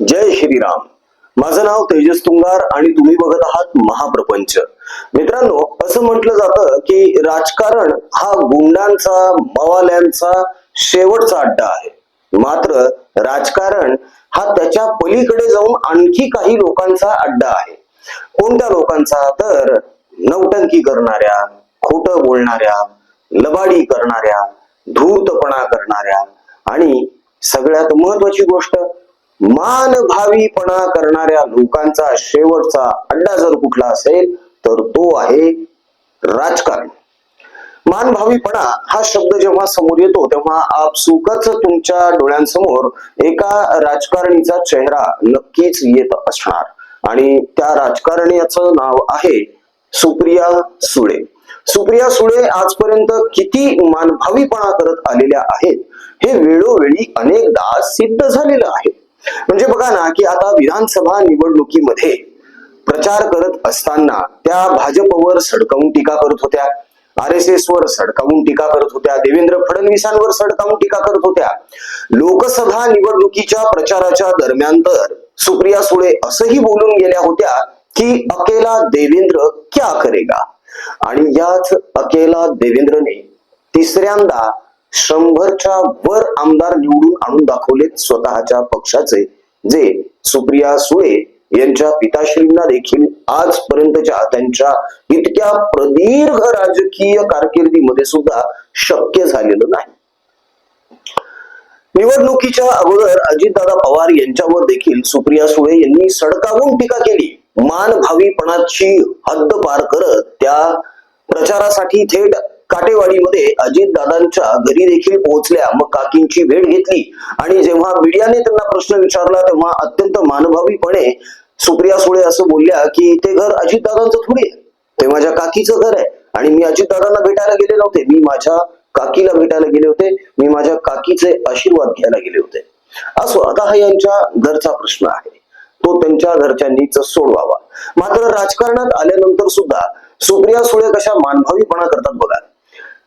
जय श्रीराम. माझं नाव तेजस तुंगार आणि तुम्ही बघत आहात महाप्रपंच. मित्रांनो असं म्हटलं जातं की राजकारण हा गुंडांचा मवाल्यांचा शेवटचा अड्डा आहे. मात्र राजकारण हा त्याच्या पलीकडे जाऊन आणखी काही लोकांचा अड्डा आहे. कोणत्या लोकांचा? तर नौटंकी करणाऱ्या खोटं बोलणाऱ्या लबाडी करणाऱ्या धूर्तपणा करणाऱ्या आणि सगळ्यात महत्वाची गोष्ट मानभावीपणा करणाऱ्या लोकांचा शेवटचा अड्डा जर कुठला असेल तर तो आहे राजकारण. मानभावीपणा हा शब्द जेव्हा समोर येतो तेव्हा आपसुकच तुमच्या डोळ्यांसमोर एका राजकारणीचा चेहरा नक्कीच येत असणार. आणि त्या राजकारण्याचं नाव आहे सुप्रिया सुळे. सुप्रिया सुळे आजपर्यंत किती मानभावीपणा करत आलेल्या आहेत हे वेळोवेळी अनेकदा सिद्ध झालेलं आहे. म्हणजे बघा ना की आता विधानसभा निवडणुकीमध्ये प्रचार करत असताना त्या भाजपवर सडकावून टीका करत होत्या आर एस एस वर सडकावून टीका करत होत्या देवेंद्र फडणवीसांवर सडकावून टीका करत होत्या. लोकसभा निवडणुकीच्या प्रचाराच्या दरम्यान तर सुप्रिया सुळे असंही बोलून गेल्या होत्या की अकेला देवेंद्र क्या करेगा? आणि याच अकेला देवेंद्रने तिसऱ्यांदा शंभरच्या वर आमदार निवडून आणून दाखवलेत स्वतःच्या पक्षाचे जे सुप्रिया सुळे यांच्या पिताश्रींना देखील आजपर्यंतच्या त्यांच्या इतक्या प्रदीर्घ राजकीय कारकिर्दीमध्ये सुद्धा शक्य झालेलं नाही. निवडणुकीच्या अगोदर अजितदादा पवार यांच्यावर देखील सुप्रिया सुळे यांनी सडकावून टीका केली. मानभावीपणाची हद्द पार करत त्या प्रचारासाठी थेट काटेवाडीमध्ये अजितदादांच्या घरी देखील पोहोचल्या. मग काकींची भेट घेतली. आणि जेव्हा मीडियाने त्यांना प्रश्न विचारला तेव्हा अत्यंत मानभावीपणे सुप्रिया सुळे असं बोलल्या की ते घर अजितदादांचं थोडी आहे. ते माझ्या काकीचं घर आहे. आणि मी अजितदादांना भेटायला गेले नव्हते. मी माझ्या काकीला भेटायला गेले होते. मी माझ्या काकीचे आशीर्वाद घ्यायला गेले होते. असो आता हा यांच्या घरचा प्रश्न आहे. तो त्यांच्या घरच्यांनीच सोडवावा. मात्र राजकारणात आल्यानंतर सुद्धा सुप्रिया सुळे कशा मानभावीपणा करतात बघा.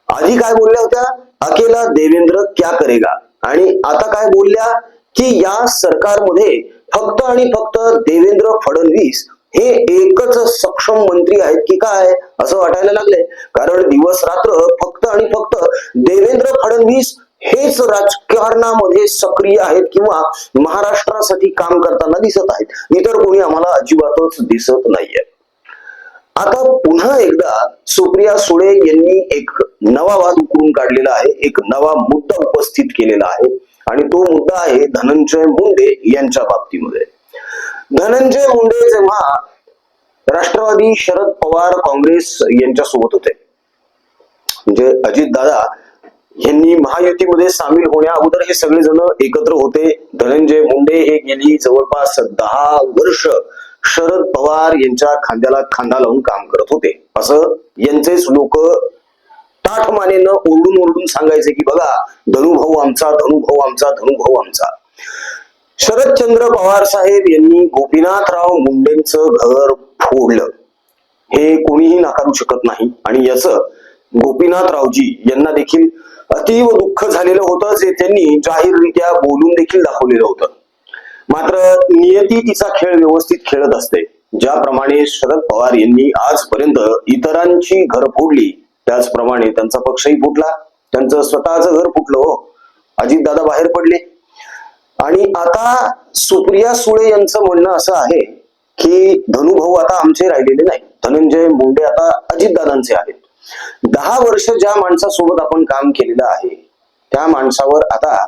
आधी काय बोलल्या होत्या? अकेला देवेंद्र क्या करेगा? आणि आता काय बोलल्या? की या सरकारमध्ये फक्त आणि फक्त देवेंद्र फडणवीस हे एकच सक्षम मंत्री आहेत की काय? असं वाटायला लागले कारण दिवस रात्र फक्त आणि फक्त देवेंद्र फडणवीस हेच राजकारणामध्ये सक्रिय आहेत किंवा महाराष्ट्रासाठी काम करताना दिसत आहेत. इतर कोणी आम्हाला अजिबातच दिसत नाहीये. आता पुन्हा एकदा सुप्रिया सुळे यांनी एक नवा वाद उकरून काढलेला आहे एक नवा मुद्दा उपस्थित केलेला आहे. आणि तो मुद्दा आहे धनंजय मुंडे यांच्या बाबतीमध्ये. धनंजय मुंडे जेव्हा राष्ट्रवादी शरद पवार काँग्रेस यांच्या सोबत होते. म्हणजे अजित दादा यांनी महायुतीमध्ये सामील होण्या अगोदर हे सगळेजण एकत्र होते. धनंजय मुंडे हे गेली जवळपास दहा वर्ष शरद पवार यांच्या खांद्याला खांदा लावून काम करत होते. असं यांचेच लोक ताठमानेनं ओरडून ओरडून सांगायचे की बघा धनुभाऊ आमचा धनुभाऊ आमचा धनुभाऊ आमचा. शरदचंद्र पवार साहेब यांनी गोपीनाथराव मुंडेंचं घर फोडलं. हे कोणीही नाकारू शकत नाही. आणि याच गोपीनाथरावजी यांना देखील अतीव दुःख झालेलं होतं जे त्यांनी जाहीररित्या बोलून देखील दाखवलेलं होतं. मात्र नियती तिचा खेळ व्यवस्थित खेळत असते. ज्याप्रमाणे शरद पवार यांनी आजपर्यंत इतरांची घर फोडली त्याचप्रमाणे त्यांचा पक्षही फुटला. त्यांचं स्वतःचं घर फुटलं हो. अजितदादा बाहेर पडले. आणि आता सुप्रिया सुळे यांचं म्हणणं असं आहे की धनुभाऊ आता आमचे राहिलेले नाही. धनंजय मुंडे आता अजितदादांचे आहेत. दहा वर्ष ज्या माणसासोबत आपण काम केलेलं आहे त्या माणसावर आता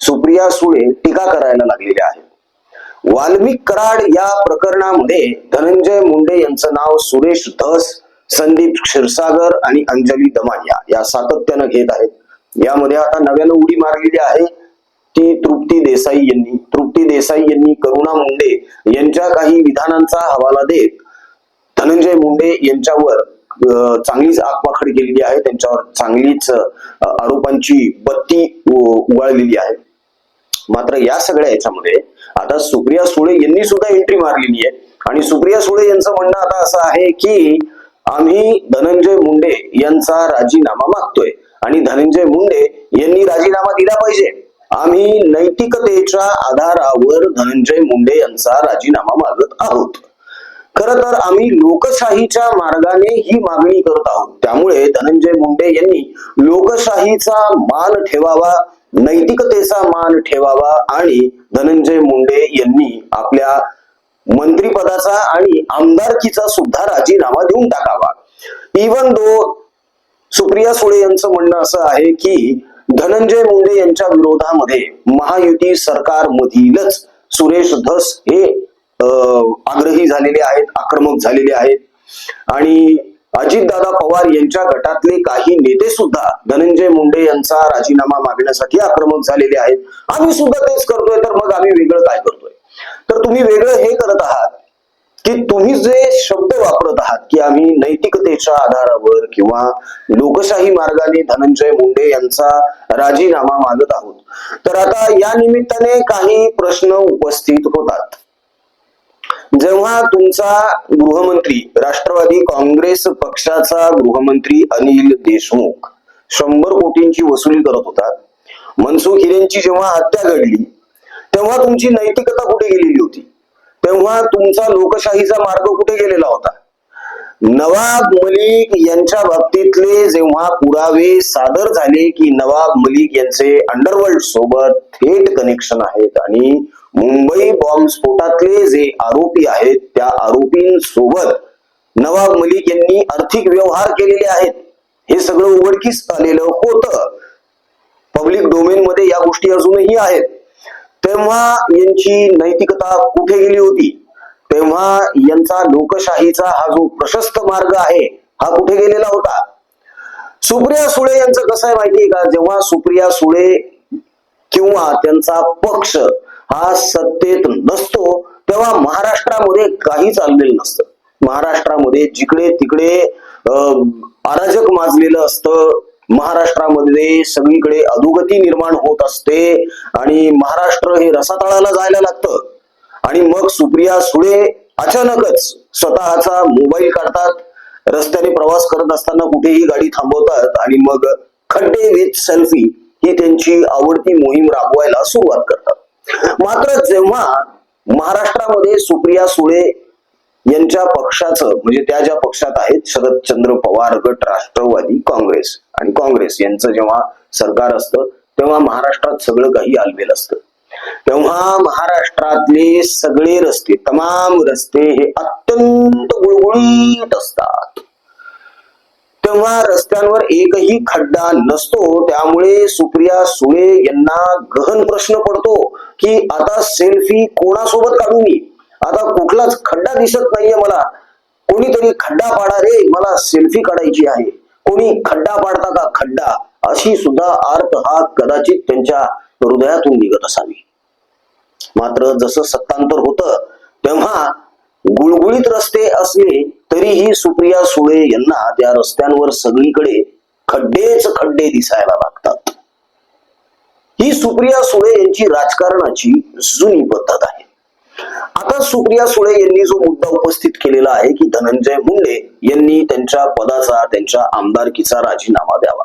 सुप्रिया सुळे टीका करायला लागलेल्या आहेत. वाल्मिक कराड या प्रकरणामध्ये धनंजय मुंडे यांचं नाव सुरेश धस संदीप क्षीरसागर आणि अंजली दमानिया या सातत्यानं घेत आहेत. यामध्ये आता नव्यानं उडी मारलेली आहे. ती तृप्ती देसाई यांनी. तृप्ती देसाई यांनी करुणा मुंडे यांच्या काही विधानांचा हवाला देत धनंजय मुंडे यांच्यावर अं, चांगलीच आगपाखड केलेली आहे. त्यांच्यावर चांगलीच आरोपांची बत्ती उगाळलेली आहे. मात्र या सगळ्या याच्यामध्ये आता सुप्रिया सुळे यांनी सुद्धा एंट्री मारलेली आहे. आणि सुप्रिया सुळे यांचं म्हणणं आता असं आहे की आम्ही धनंजय मुंडे यांचा राजीनामा मागतोय. आणि धनंजय मुंडे यांनी राजीनामा दिला पाहिजे. आम्ही नैतिकतेच्या आधारावर धनंजय मुंडे यांचा राजीनामा मागत आहोत. खर तर आम्ही लोकशाहीच्या मार्गाने ही मागणी करत आहोत. त्यामुळे धनंजय मुंडे यांनी लोकशाहीचा मान ठेवावा नैतिकतेचा मान ठेवावा आणि धनंजय मुंडे यांनी आपल्या मंत्रीपदाचा आणि आमदारकीचा सुद्धा राजीनामा देऊन टाकावा. इवन दो सुप्रिया सुळे यांचं म्हणणं असं आहे की धनंजय मुंडे यांच्या विरोधामध्ये महायुती सरकारमधीलच सुरेश धस हे अं, आग्रही झालेले आहेत आक्रमक झालेले आहेत. आणि अजितदादा पवार यांच्या गटातले काही नेते सुद्धा धनंजय मुंडे यांचा राजीनामा मागण्यासाठी आक्रमक झालेले आहेत. आम्ही सुद्धा तेच करतोय तर मग आम्ही वेगळं काय करतोय? तर तुम्ही वेगळं हे करत आहात की तुम्ही जे शब्द वापरत आहात की आम्ही नैतिकतेच्या आधारावर किंवा लोकशाही मार्गाने धनंजय मुंडे यांचा राजीनामा मागत आहोत. तर आता या निमित्ताने काही प्रश्न उपस्थित होतात. जेव्हा तुमचा गृहमंत्री राष्ट्रवादी काँग्रेस पक्षाचा गृहमंत्री अनिल देशमुख शंभर कोटींची वसुली करत होता मनसुख हिरेंची जेव्हा हत्या घडली तेव्हा तुमची नैतिकता कुठे गेलेली होती? तेव्हा तुमचा लोकशाहीचा मार्ग कुठे गेलेला होता? नवाब मलिक यांच्या बाबतीतले जेव्हा पुरावे सादर झाले की नवाब मलिक यांचे अंडरवर्ल्ड सोबत थेट कनेक्शन आहेत आणि मुंबई बॉम्ब स्फोटातले जे आरोपी आहेत त्या आरोपींसोबत नवाब मलिक यांनी आर्थिक व्यवहार केलेले आहेत. हे सगळं उघडकीस आलेलं होतं. पब्लिक डोमेन मध्ये या गोष्टी अजूनही आहेत. तेव्हा यांची नैतिकता कुठे गेली होती? तेव्हा यांचा लोकशाहीचा हा जो प्रशस्त मार्ग आहे हा कुठे गेलेला होता? सुप्रिया सुळे यांचं कसं आहे माहितीये का? जेव्हा सुप्रिया सुळे किंवा त्यांचा पक्ष हा सत्तेत नसतो तेव्हा महाराष्ट्रामध्ये काही चाललेलं नसतं. महाराष्ट्रामध्ये जिकडे तिकडे अं, अराजक माजलेलं असतं. महाराष्ट्रामध्ये सगळीकडे अधोगती निर्माण होत असते आणि महाराष्ट्र हे रसातळाला जायला लागतं. आणि मग सुप्रिया सुळे अचानकच स्वतःचा मोबाईल काढतात रस्त्याने प्रवास करत असताना कुठेही गाडी थांबवतात आणि मग खड्डे विथ सेल्फी ही त्यांची आवडती मोहीम राबवायला सुरुवात करतात. मात्र जेव्हा महाराष्ट्रामध्ये सुप्रिया सुळे यांच्या पक्षाचं म्हणजे त्या ज्या पक्षात आहेत शरदचंद्र पवार गट राष्ट्रवादी काँग्रेस आणि काँग्रेस यांचं जेव्हा सरकार असतं तेव्हा महाराष्ट्रात सगळं काही आलबेल असतं. तेव्हा महाराष्ट्रातले सगळे रस्ते तमाम रस्ते हे अत्यंत गुळगुळीत असतात. तेव्हा रस्त्यांवर एकही खड्डा नसतो त्यामुळे सुप्रिया सुळे यांना गहन प्रश्न पडतो. की आता सेल्फी कोणासोबत काढू मी? आता कुठलाच खड्डा दिसत नाहीये मला. कोणीतरी खड्डा पाडा रे मला सेल्फी काढायची आहे. कोणी खड्डा पाडता का खड्डा? अशी सुद्धा अर्थ हा कदाचित त्यांच्या हृदयातून निघत असावी. मात्र जसं सत्तांतर होत तेव्हा गुळगुळीत रस्ते असले तरीही सुप्रिया सुळे यांना त्या रस्त्यांवर सगळीकडे खड्डेच खड्डे दिसायला लागतात. ही सुप्रिया सुळे यांची राजकारणाची जुनी पद्धत आहे. आता सुप्रिया सुळे यांनी जो मुद्दा उपस्थित केलेला आहे की धनंजय मुंडे यांनी त्यांच्या पदाचा त्यांच्या आमदारकीचा राजीनामा द्यावा.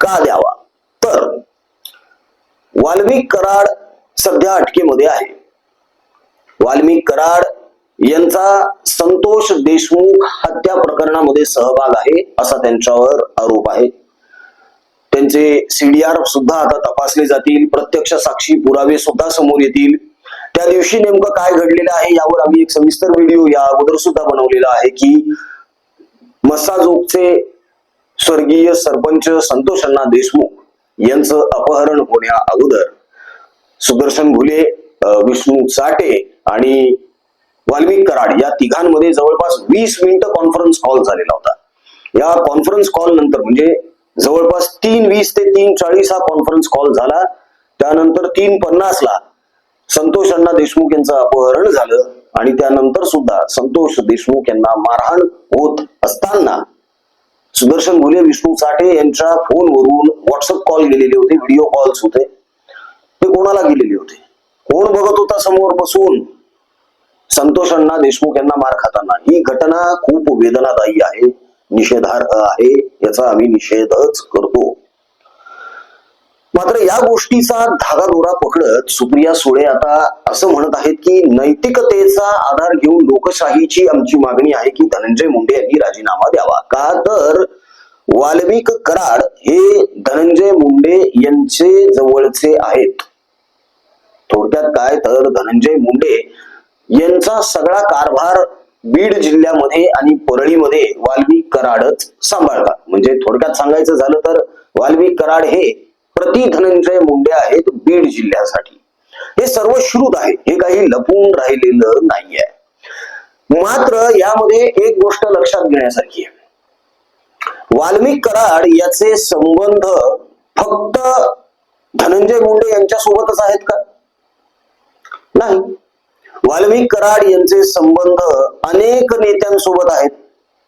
का द्यावा? तर वाल्मिक कराड सध्या अटकेमध्ये आहे. वाल्मिक कराड यांचा संतोष देशमुख हत्या प्रकरणामध्ये सहभाग आहे असा त्यांच्यावर आरोप आहे. त्यांचे सीडीआर सुद्धा आता तपासले जातील प्रत्यक्ष साक्षी पुरावे सुद्धा समोर येतील. त्या दिवशी नेमकं काय घडलेलं आहे यावर आम्ही एक सविस्तर व्हिडिओ या अगोदर सुद्धा बनवलेला आहे की मसाजोगचे स्वर्गीय सरपंच संतोष अण्णा देशमुख यांचं अपहरण होण्या अगोदर. सुदर्शन घुले विष्णू चाटे आणि वाल्मिक कराड या तिघांमध्ये जवळपास वीस मिनिट कॉन्फरन्स कॉल झालेला होता. या कॉन्फरन्स कॉल नंतर म्हणजे जवळपास तीन वीस ते तीन चाळीस हा कॉन्फरन्स कॉल झाला. त्यानंतर तीन पन्नासला संतोष अण्णा देशमुख यांचं अपहरण झालं आणि त्यानंतर सुद्धा संतोष देशमुख यांना मारहाण होत असताना सुदर्शन घुले विष्णू साठे यांच्या फोनवरून व्हॉट्सअप कॉल गेलेले होते व्हिडिओ कॉल्स होते. ते कोणाला गेलेले होते? कोण बघत होता समोर बसून? संतोष अण्णा देशमुख यांना मार खाताना. ही घटना खूप वेदनादायी आहे. निषेधार्ह आहे याचा आम्ही निषेधच करतो. मात्र या गोष्टीचा धागा दोरा पकडत सुप्रिया सुळे आता असं म्हणत आहेत की नैतिकतेचा आधार घेऊन लोकशाहीची आमची मागणी आहे की धनंजय मुंडे यांनी राजीनामा द्यावा. का तर वाल्मिक कराड हे धनंजय मुंडे यांचे जवळचे आहेत. थोडक्यात काय तर धनंजय मुंडे यांचा सगळा कारभार बीड जिल्ह्यामध्ये आणि परळीमध्ये वाल्मिक कराडच सांभाळतात. म्हणजे थोडक्यात सांगायचं झालं तर वाल्मिक कराड हे प्रति धनंजय मुंडे आहेत बीड जिल्ह्यासाठी. हे सर्व श्रुत आहे हे काही लपून राहिलेलं नाहीये. मात्र यामध्ये एक गोष्ट लक्षात घेण्यासारखी आहे. वाल्मिक कराड याचे संबंध फक्त धनंजय मुंडे यांच्यासोबतच आहेत का? नाही. वाल्मिक कराड यांचे संबंध अनेक नेत्यांसोबत आहेत.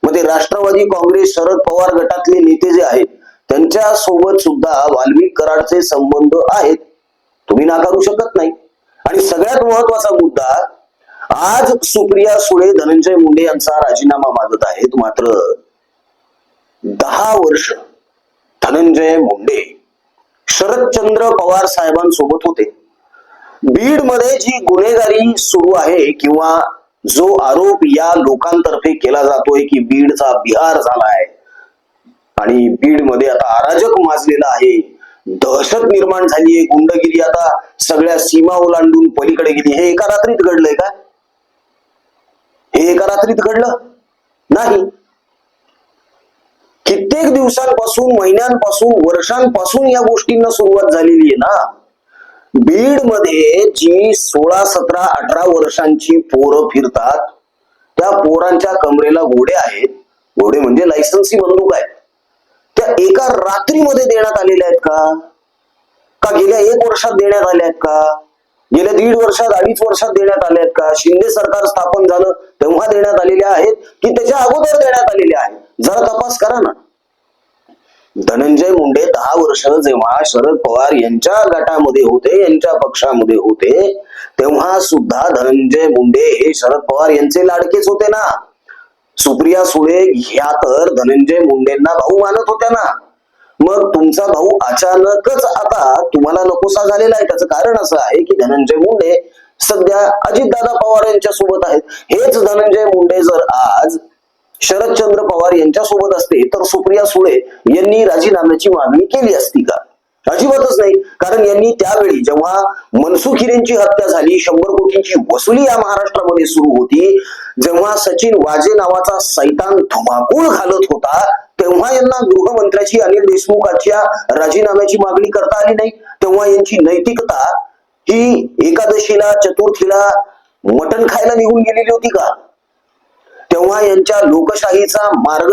मग ते राष्ट्रवादी काँग्रेस शरद पवार गटातले नेते जे आहेत त्यांच्यासोबत सुद्धा वाल्मिक कराडचे संबंध आहेत. तुम्ही नाकारू शकत नाही. आणि सगळ्यात महत्त्वाचा मुद्दा आज सुप्रिया सुळे धनंजय मुंडे यांचा राजीनामा मागत आहेत मात्र दहा वर्ष धनंजय मुंडे शरदचंद्र पवार साहेबांसोबत होते. बीडमध्ये जी गुन्हेगारी सुरू आहे किंवा जो आरोप या लोकांतर्फे केला जातोय की बीडचा बिहार झालाय आणि बीडमध्ये आता अराजक माजलेला आहे दहशत निर्माण झाली आहे गुंडगिरी आता सगळ्या सीमा ओलांडून पलीकडे गेली. हे एका रात्रीत घडलंय का? हे एका रात्रीत घडलं? नाही. कित्येक दिवसांपासून महिन्यांपासून वर्षांपासून या गोष्टींना सुरुवात झालेली आहे ना? बीडमध्ये जी सोळा सतरा अठरा वर्षांची पोरं फिरतात त्या पोरांच्या कमरेला घोडे आहेत. घोडे म्हणजे लायसन्सी बंदूक आहेत. त्या एका रात्रीमध्ये देण्यात आलेल्या आहेत का? का गेल्या एक वर्षात देण्यात आल्या आहेत का? गेल्या दीड वर्षात अडीच वर्षात देण्यात आल्या आहेत का? शिंदे सरकार स्थापन झालं तेव्हा देण्यात आलेल्या आहेत की त्याच्या अगोदर देण्यात आलेल्या आहेत? जरा तपास करा ना. धनंजय मुंडे दहा वर्ष जेव्हा शरद पवार यांच्या गटामध्ये होते यांच्या पक्षामध्ये होते तेव्हा सुद्धा धनंजय मुंडे हे शरद पवार यांचे लाडकेच होते ना. सुप्रिया सुळे ह्या तर धनंजय मुंडेंना भाऊ मानत होत्या ना. मग तुमचा भाऊ अचानकच आता तुम्हाला नकोसा झालेला आहे. त्याचं कारण असं आहे की धनंजय मुंडे सध्या अजितदादा पवार यांच्या सोबत आहेत. हेच धनंजय मुंडे जर आज शरदचंद्र पवार यांच्या सोबत असते तर सुप्रिया सुळे यांनी राजीनाम्याची मागणी केली असती का? अजिबातच नाही. कारण यांनी त्यावेळी जेव्हा मनसुख हिरेंची हत्या झाली शंभर कोटींची वसुली या महाराष्ट्रामध्ये सुरू होती जेव्हा सचिन वाजे नावाचा सैतान धुमाकूळ घालत होता तेव्हा यांना गृहमंत्र्याची अनिल देशमुखाच्या राजीनाम्याची मागणी करता आली नाही. तेव्हा यांची नैतिकता ही एकादशीला चतुर्थीला मटण खायला निघून गेलेली होती का? तेव्हा यांच्या लोकशाहीचा मार्ग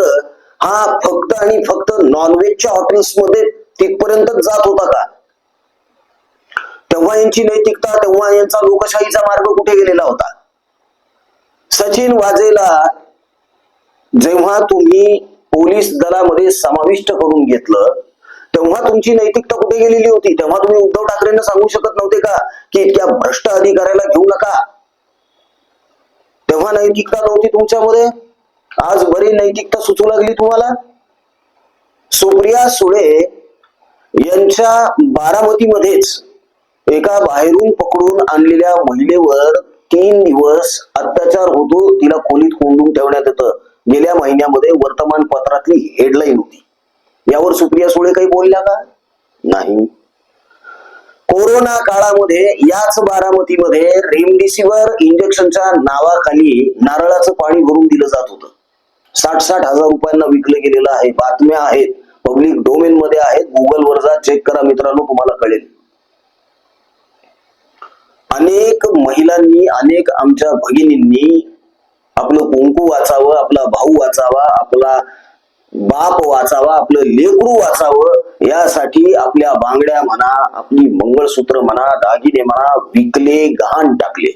हा फक्त आणि फक्त नॉनव्हेजच्या हॉटेल्समध्ये तिथपर्यंत जात होता का? तेव्हा यांची नैतिकता तेव्हा यांचा लोकशाहीचा मार्ग कुठे गेलेला होता? सचिन वाजेला जेव्हा तुम्ही पोलीस दलामध्ये समाविष्ट करून घेतलं तेव्हा तुमची नैतिकता कुठे गेलेली होती? तेव्हा तुम्ही उद्धव ठाकरेंना सांगू शकत नव्हते का? की इतक्या भ्रष्ट अधिकाऱ्याला घेऊ नका? तेव्हा नैतिकता नव्हती तुमच्यामध्ये? आज बरी नैतिकता सुचू लागली तुम्हाला? सुप्रिया सुळे यांच्या बारामतीमध्येच एका बाहेरून पकडून आणलेल्या महिलेवर तीन दिवस अत्याचार होतो तिला खोलीत कोंडून ठेवण्यात येतं. गेल्या महिन्यामध्ये वर्तमानपत्रातली हेडलाईन होती. यावर सुप्रिया सुळे काही बोलल्या का? नाही. कोरोना काळामध्ये याच बारामतीमध्ये रेमडेसिवीर इंजेक्शनच्या नावाखाली नारळाचं पाणी भरून दिलं जात होतं. साठ साठ हजार रुपयांना विकलं गेलेलं आहे. बातम्या आहेत. पब्लिक डोमेन मध्ये आहेत. गुगल वर जा चेक करा मित्रांनो तुम्हाला कळेल. अनेक महिलांनी अनेक आमच्या भगिनींनी आपलं कुंकू वाचावं आपला भाऊ वाचावा आपला बाप वाचावा आपलं लेकरू वाचावं यासाठी आपल्या बांगड्या म्हणा आपली मंगळसूत्र म्हणा दागिने म्हणा विकले गहाण टाकले.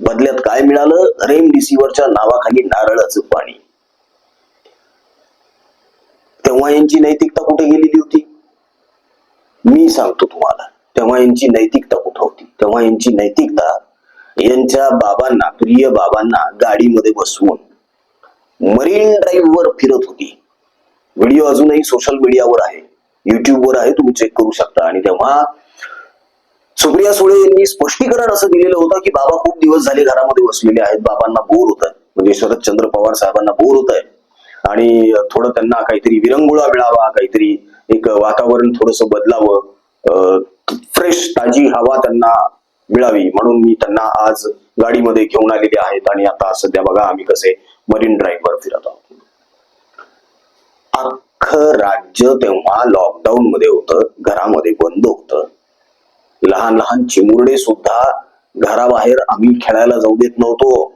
बदल्यात काय मिळालं? रेमडिसिवीरच्या नावाखाली नारळाचं पाणी. तेव्हा यांची नैतिकता कुठे गेलेली होती? मी सांगतो तुम्हाला तेव्हा यांची नैतिकता कुठं होती? तेव्हा यांची नैतिकता यांच्या बाबांना प्रिय बाबांना गाडीमध्ये बसवून मरीन ड्राईव्ह वर फिरत होती. व्हिडिओ अजूनही सोशल मीडियावर आहे. युट्यूबवर आहे तुम्ही चेक करू शकता. आणि तेव्हा सुप्रिया सुळे यांनी स्पष्टीकरण असं दिलेलं होतं की बाबा खूप दिवस झाले घरामध्ये बसलेले आहेत. बाबांना बोर होत आहे म्हणजे शरदचंद्र पवार साहेबांना बोर होत आहे आणि थोडं त्यांना काहीतरी विरंगुळा मिळावा काहीतरी एक वातावरण थोडस बदलावं फ्रेश ताजी हवा त्यांना मिळावी. म्हणून मी त्यांना आज गाडीमध्ये घेऊन आलेले आहेत. आणि आता सध्या बघा आम्ही कसे मरीन ड्राईव्हवर फिरत आहोत. अख्खं राज्य तेव्हा लॉकडाऊन मध्ये होतं घरामध्ये बंद होतं. लहान लहान चिमुरडे सुद्धा घराबाहेर आम्ही खेळायला जाऊ देत नव्हतो.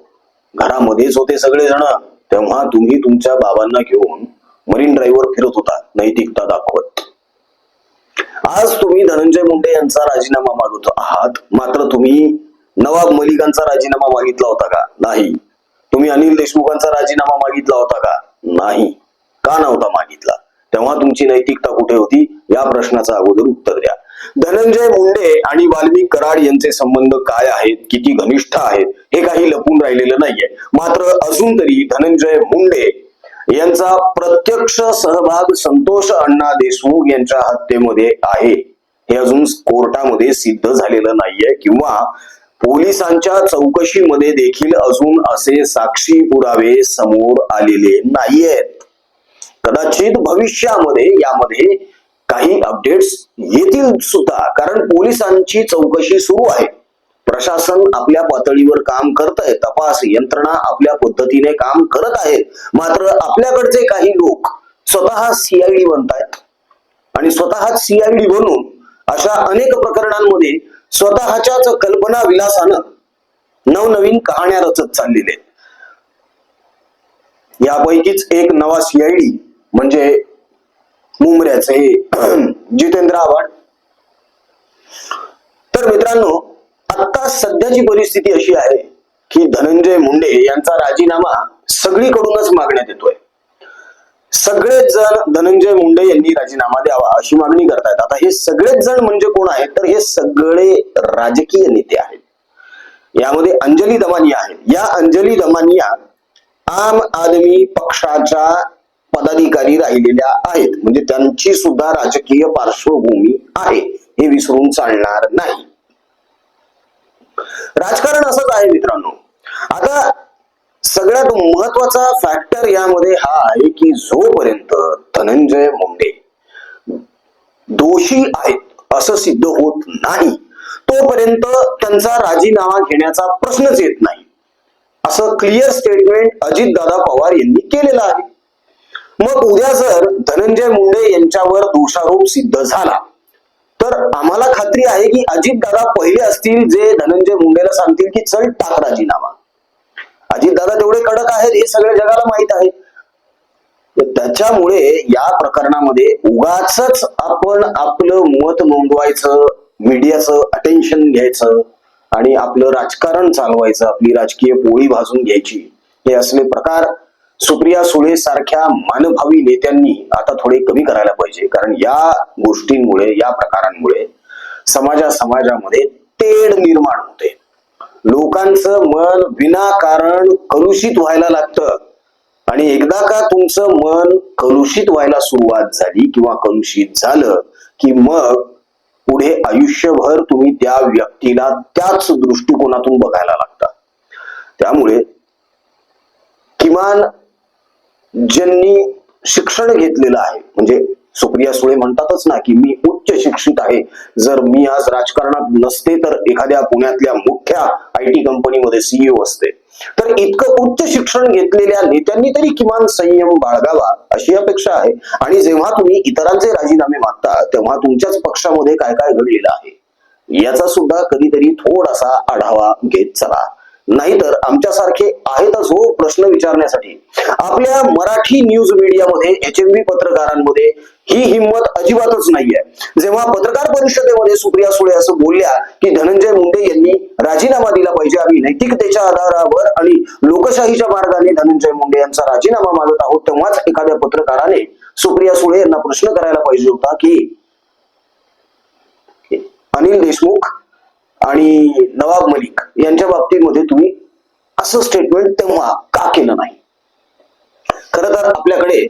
घरामध्येच होते सगळे जण तेव्हा तुम्ही तुमच्या बाबांना घेऊन मरीन ड्राईव्हवर फिरत होता नैतिकता दाखवत. आज तुम्ही धनंजय मुंडे यांचा राजीनामा मागत आहात. मात्र तुम्ही नवाब मलिकांचा राजीनामा मागितला होता का? नाही. तुम्ही अनिल देशमुखांचा राजीनामा मागितला होता का? नाही. का नव्हता मागितला. तेव्हा तुमची नैतिकता कुठे होती? या प्रश्नाचं अगोदर उत्तर द्या. धनंजय मुंडे आणि वाल्मिक कराड यांचे संबंध काय आहेत? किती घनिष्ठ आहेत? हे काही लपून राहिलेलं नाहीये. मात्र अजून तरी धनंजय मुंडे यांचा प्रत्यक्ष सहभाग संतोष अण्णा देशमुख यांच्या हत्येमध्ये आहे. हे अजून कोर्टामध्ये सिद्ध झालेलं नाहीये किंवा पोलिसांच्या चौकशीमध्ये देखील अजून असे साक्षी पुरावे समोर आलेले नाहीयेत. कदाचित भविष्यामध्ये यामध्ये काही अपडेट्स येतील सुद्धा. कारण पोलिसांची चौकशी सुरू आहे. प्रशासन आपल्या पातळीवर काम करत आहे तपास यंत्रणा आपल्या पद्धतीने काम करत आहेत. मात्र आपल्याकडचे काही लोक स्वतः सीआयडी बनतायत. आणि स्वतः सीआयडी बनून अशा अनेक प्रकरणांमध्ये स्वतःच्याच कल्पना विलासानं नवनवीन कहाण्या रचत चाललेले आहेत. यापैकीच एक नवा सीआयडी म्हणजे मुंबऱ्याचे जितेंद्र आव्हाड. तर मित्रांनो आता सध्याची परिस्थिती अशी आहे की धनंजय मुंडे यांचा राजीनामा सगळीकडूनच मागण्यात येतोय. सगळेच जण धनंजय मुंडे यांनी राजीनामा द्यावा अशी मागणी करतायत. आता हे सगळेच जण म्हणजे कोण आहेत? तर हे सगळे राजकीय नेते आहेत. यामध्ये अंजली दमानिया आहे. या अंजली दमानिया आम आदमी पक्षाच्या पदाधिकारी राहिलेल्या आहेत. म्हणजे त्यांची सुद्धा राजकीय पार्श्वभूमी आहे. हे विसरून चालणार नाही. राजकारण असंच आहे मित्रांनो. आता सगळ्यात महत्त्वाचा फॅक्टर यामध्ये हा आहे की जोपर्यंत धनंजय मुंडे दोषी आहेत असं सिद्ध होत नाही तोपर्यंत त्यांचा राजीनामा घेण्याचा प्रश्नच येत नाही. असं क्लिअर स्टेटमेंट अजितदादा पवार यांनी केलेलं आहे. मग उद्या जर धनंजय मुंडे यांच्यावर दोषारोप सिद्ध झाला. तर आम्हाला खात्री आहे की अजितदादा पहिले असतील जे धनंजय मुंडेला सांगतील की चल टाक राजीनामा. अजितदादा तेवढे कडक आहेत हे सगळ्या जगाला माहीत आहे. तर त्याच्यामुळे या प्रकरणामध्ये उगाच आपण आपलं मत नोंदवायचं मीडियाचं अटेन्शन घ्यायचं आणि आपलं राजकारण चालवायचं आपली राजकीय पोळी भाजून घ्यायची हे असले प्रकार सुप्रिया सुळे सारख्या मानभावी नेत्यांनी आता थोडे कमी करायला पाहिजे. कारण या गोष्टींमुळे या प्रकारांमुळे समाजा समाजामध्ये तेढ निर्माण होते. लोकांचं मन विनाकारण कलुषित व्हायला लागतं. आणि एकदा का तुमचं मन कलुषित व्हायला सुरुवात झाली किंवा कलुषित झालं की मग पुढे आयुष्यभर तुम्ही त्या व्यक्तीला त्याच दृष्टिकोनातून बघायला लागता. त्यामुळे किमान ज्यांनी शिक्षण घेतलेलं आहे म्हणजे सुप्रिया सुळे म्हणतातच ना की मी उच्च शिक्षित आहे. जर मी आज राजकारणात नसते तर एखाद्या पुण्यातल्या मोठ्या आय टी कंपनीमध्ये सीईओ असते. तर इतकं उच्च शिक्षण घेतलेल्या नेत्यांनी तरी किमान संयम बाळगावा अशी अपेक्षा आहे. आणि जेव्हा तुम्ही इतरांचे राजीनामे मागता तेव्हा तुमच्याच पक्षामध्ये काय काय घडलेलं आहे? याचा सुद्धा कधीतरी थोडासा आढावा घेत चला. नाहीतर आमच्यासारखे आहेतच हो प्रश्न विचारण्यासाठी. आपल्या मराठी न्यूज मीडियामध्ये एच एम बी पत्रकारांमध्ये ही हिंमत अजिबातच नाहीये. जेव्हा पत्रकार परिषदेमध्ये सुप्रिया सुळे असं बोलल्या की धनंजय मुंडे यांनी राजीनामा दिला पाहिजे आम्ही नैतिकतेच्या आधारावर आणि लोकशाहीच्या मार्गाने धनंजय मुंडे यांचा राजीनामा मागत आहोत तेव्हाच एखाद्या पत्रकाराने सुप्रिया सुळे यांना प्रश्न करायला पाहिजे होता की अनिल देशमुख आणि नवाब मलिक यांच्या बाबतीमध्ये तुम्ही असं स्टेटमेंट तेव्हा का केलं नाही? खर तर आपल्याकडे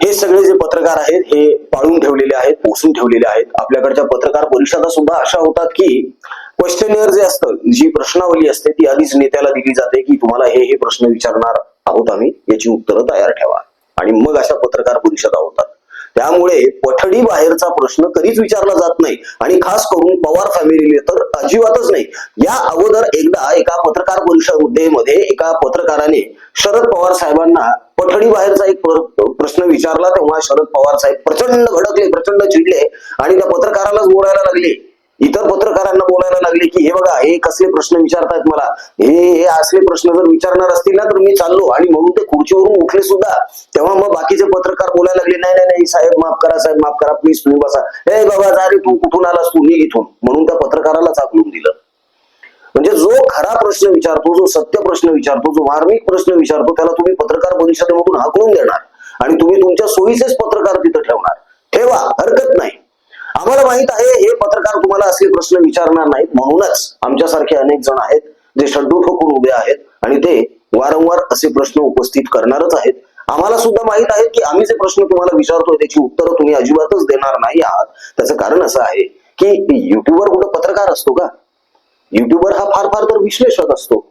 हे सगळे जे पत्रकार आहेत हे पाळून ठेवलेले आहेत पोसून ठेवलेले आहेत. आपल्याकडच्या पत्रकार परिषदा सुद्धा अशा होतात की क्वेश्चनियर जे असतं जी प्रश्नावली असते ती आधीच नेत्याला दिली जाते की तुम्हाला हे हे प्रश्न विचारणार आहोत आम्ही याची उत्तरं तयार ठेवा. आणि मग अशा पत्रकार परिषदा त्यामुळे पठडी बाहेरचा प्रश्न कधीच विचारला जात नाही. आणि खास करून पवार फॅमिलीने तर अजिबातच नाही. या अगोदर एकदा एका पत्रकार परिषदेमध्ये एका पत्रकाराने शरद पवार साहेबांना पठडी बाहेरचा एक प्रश्न विचारला तेव्हा शरद पवार साहेब प्रचंड भडकले प्रचंड चिडले आणि त्या पत्रकारालाच बोलायला लागले. इतर पत्रकारांना बोलायला लागले की हे बघा हे कसले प्रश्न विचारतायत मला? हे हे असले प्रश्न जर विचारणार असतील ना तर मी चाललो. आणि म्हणून ते खुर्चीवरून उठले सुद्धा. तेव्हा मग बाकीचे पत्रकार बोलायला लागले नाही नाही नाही साहेब माफ करा साहेब माफ करा प्लीज तुम्ही बसा. हे बाबा जा रे तू कुठून आलास? तू निघ इथून. म्हणून त्या पत्रकाराला चाकलून दिलं. म्हणजे जो खरा प्रश्न विचारतो जो सत्य प्रश्न विचारतो जो मार्मिक प्रश्न विचारतो त्याला तुम्ही पत्रकार परिषदेमधून हाकलून देणार. आणि तुम्ही तुमच्या सोयीचेच पत्रकार तिथं ठेवणार. ठेवा हरकत नाही. आम्हाला माहीत आहे हे पत्रकार तुम्हाला असे प्रश्न विचारणार नाहीत. म्हणूनच आमच्यासारखे अनेक जण आहेत जे शड्डू ठोकून उभे आहेत आणि ते वारंवार असे प्रश्न उपस्थित करणारच आहेत. आम्हाला सुद्धा माहीत आहे की आम्ही जे प्रश्न तुम्हाला विचारतोय त्याची उत्तरं तुम्ही अजिबातच देणार नाही आहात. त्याचं कारण असं आहे की युट्यूबवर कुठं पत्रकार असतो का? युट्यूबवर हा फार फार तर विश्लेषक असतो.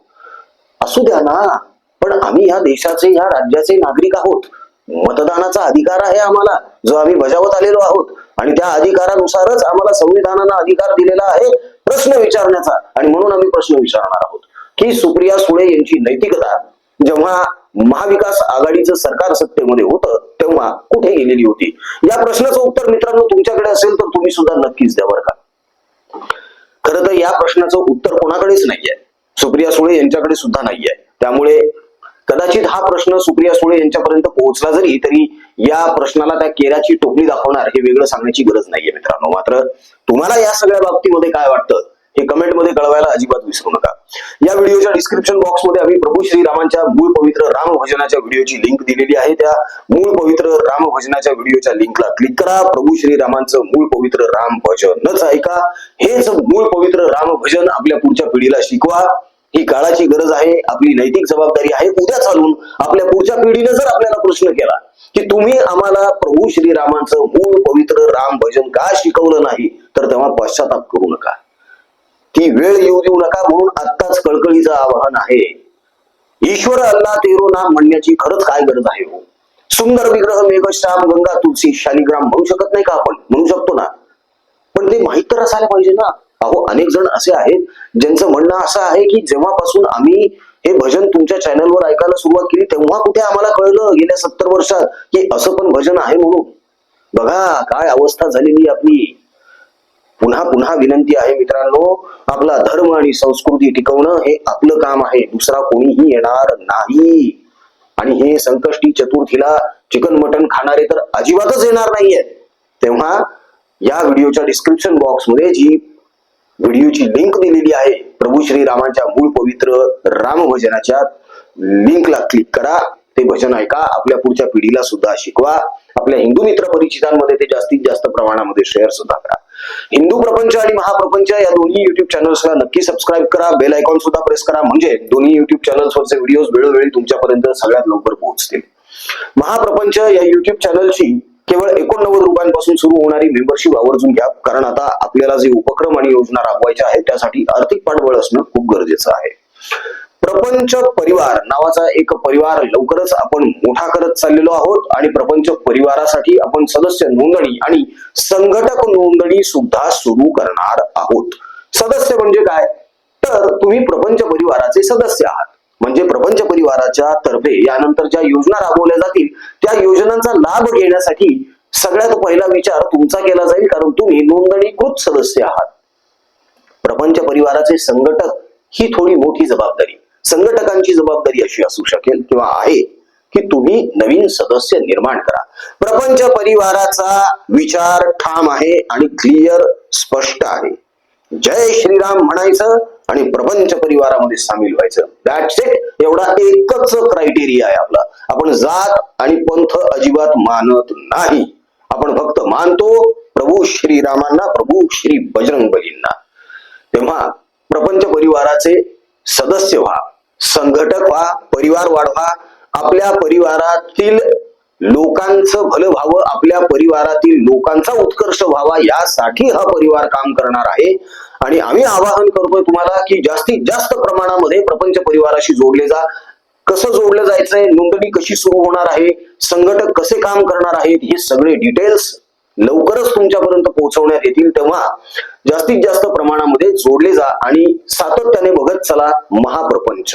असू द्या ना पण आम्ही ह्या देशाचे ह्या राज्याचे नागरिक आहोत. मतदानाचा अधिकार आहे आम्हाला जो आम्ही बजावत आलेलो आहोत. आणि त्या अधिकारानुसारच आम्हाला संविधानानं अधिकार दिलेला आहे प्रश्न विचारण्याचा. आणि म्हणून आम्ही प्रश्न विचारणार आहोत. की सुप्रिया सुळे यांची नैतिकता जेव्हा महाविकास आघाडीचं सरकार सत्तेमध्ये होतं तेव्हा कुठे गेलेली होती? या प्रश्नाचं उत्तर मित्रांनो तुमच्याकडे असेल तर तुम्ही सुद्धा नक्कीच द्या बरं का. खरं तर या प्रश्नाचं उत्तर कोणाकडेच नाहीये. सुप्रिया सुळे यांच्याकडे सुद्धा नाहीये. त्यामुळे कदाचित हा प्रश्न सुप्रिया सुळे यांच्यापर्यंत पोहोचला जरी तरी या प्रश्नाला त्या केराची टोपली दाखवणार हे वेगळं सांगण्याची गरज नाहीये मित्रांनो. मात्र तुम्हाला या सगळ्या बाबतीमध्ये काय वाटतं हे कमेंटमध्ये कळवायला अजिबात विसरू नका. या व्हिडिओच्या डिस्क्रिप्शन बॉक्समध्ये आम्ही प्रभू श्रीरामांच्या मूळ पवित्र राम भजनाच्या व्हिडिओची लिंक दिलेली आहे. त्या मूळ पवित्र राम भजनाच्या व्हिडिओच्या लिंकला क्लिक करा. प्रभू श्रीरामांचं मूळ पवित्र राम भजनच ऐका. हेच मूळ पवित्र राम भजन आपल्या पुढच्या पिढीला शिकवा. ही काळाची गरज आहे आपली नैतिक जबाबदारी आहे. उद्या चालून आपल्या पुढच्या पिढीने जर आपल्याला प्रश्न केला की तुम्ही आम्हाला प्रभू श्रीरामांचं मूळ पवित्र राम भजन का शिकवलं नाही तर तेव्हा पश्चाताप करू नका. ती वेळ येऊ देऊ नका म्हणून आत्ताच कळकळीचं आवाहन आहे. ईश्वर अल्ला तेरो नाम म्हणण्याची खरंच काय गरज आहे हो? सुंदर विग्रह मेघश्याम गंगा तुलसी शालिग्राम म्हणू शकत नाही का आपण? म्हणू शकतो ना. पण ते माहीत तर असायला पाहिजे ना. अहो अनेक जण असे आहेत ज्यांचं म्हणणं असं आहे की जेव्हापासून आम्ही हे भजन तुमच्या चॅनलवर ऐकायला सुरुवात केली तेव्हा कुठे आम्हाला कळलं गेल्या सत्तर वर्षात की असं पण भजन आहे म्हणून? बघा काय अवस्था झालेली आपली. पुन्हा पुन्हा विनंती आहे मित्रांनो आपला धर्म आणि संस्कृती टिकवणं हे आपलं काम आहे दुसरा कोणीही येणार नाही. आणि हे संकष्टी चतुर्थीला चिकन मटन खाणारे तर अजिबातच येणार नाहीये. तेव्हा या व्हिडिओच्या डिस्क्रिप्शन बॉक्समध्ये जी व्हिडिओची लिंक दिलेली आहे. प्रभू श्री रामांच्या मूळ पवित्र राम भजनाच्या लिंकला क्लिक करा. ते भजन ऐका. आपल्या पुढच्या पिढीला सुद्धा शिकवा. आपल्या हिंदू मित्र परिचितांमध्ये ते जास्तीत जास्त प्रमाणामध्ये शेअर सुद्धा करा. हिंदू प्रपंच आणि महाप्रपंच या दोन्ही युट्यूब चॅनल्सला नक्की सबस्क्राईब करा. बेल आयकॉन सुद्धा प्रेस करा. म्हणजे दोन्ही युट्यूब चॅनल्सवरचे व्हिडिओज वेळोवेळी तुमच्यापर्यंत सगळ्यात लवकर पोहोचतील. महाप्रपंच या युट्यूब चॅनलची केवळ एकोणनव्वद रुपयांपासून सुरू होणारी मेंबरशिप आवर्जून घ्या. कारण आता आपल्याला जे उपक्रम आणि योजना राबवायच्या आहेत त्यासाठी आर्थिक पाठबळ असणं खूप गरजेचं आहे. प्रपंच परिवार नावाचा एक परिवार लवकरच आपण मोठा करत चाललेलो आहोत आणि प्रपंच परिवारासाठी आपण सदस्य नोंदणी आणि संघटक नोंदणी सुद्धा सुरू करणार आहोत. सदस्य म्हणजे काय? तर तुम्ही प्रपंच परिवाराचे सदस्य आहात. म्हणजे प्रपंच परिवाराच्या तर्फे यानंतर ज्या योजना राबवल्या जातील त्या योजनांचा लाभ घेण्यासाठी सगळ्यात पहिला विचार तुमचा केला जाईल कारण तुम्ही नोंदणीकृत सदस्य आहात. प्रपंच परिवाराचे संघटक ही थोडी मोठी जबाबदारी. संघटकांची जबाबदारी अशी असू शकेल किंवा आहे की तुम्ही नवीन सदस्य निर्माण करा. प्रपंच परिवाराचा विचार ठाम आहे आणि क्लिअर स्पष्ट आहे. जय श्रीराम म्हणायचं आणि प्रपंच परिवारामध्ये सामील व्हायचं. दॅट्स इट एवढा एकच क्रायटेरिया आहे आपला. आपण जात आणि पंथ अजिबात मानत नाही. आपण फक्त मानतो प्रभू श्रीरामांना प्रभू श्री बजरंग बलींना तेव्हा प्रपंच परिवाराचे सदस्य व्हा संघटक व्हा परिवार वाढवा. आपल्या परिवारातील लोकांचं भलं व्हावं आपल्या परिवारातील लोकांचा उत्कर्ष व्हावा यासाठी हा परिवार काम करणार आहे. आणि आम्ही आवाहन करतोय तुम्हाला की जास्तीत जास्त प्रमाणामध्ये प्रपंच परिवाराशी जोडले जा. कसं जोडलं जायचंय नोंदणी कशी सुरू होणार आहे संघटक कसे काम करणार आहेत हे सगळे डिटेल्स लवकरच तुमच्यापर्यंत पोहोचवण्यात येतील तेव्हा जास्तीत जास्त प्रमाणामध्ये जोडले जा आणि सातत्याने बघत चला महाप्रपंच.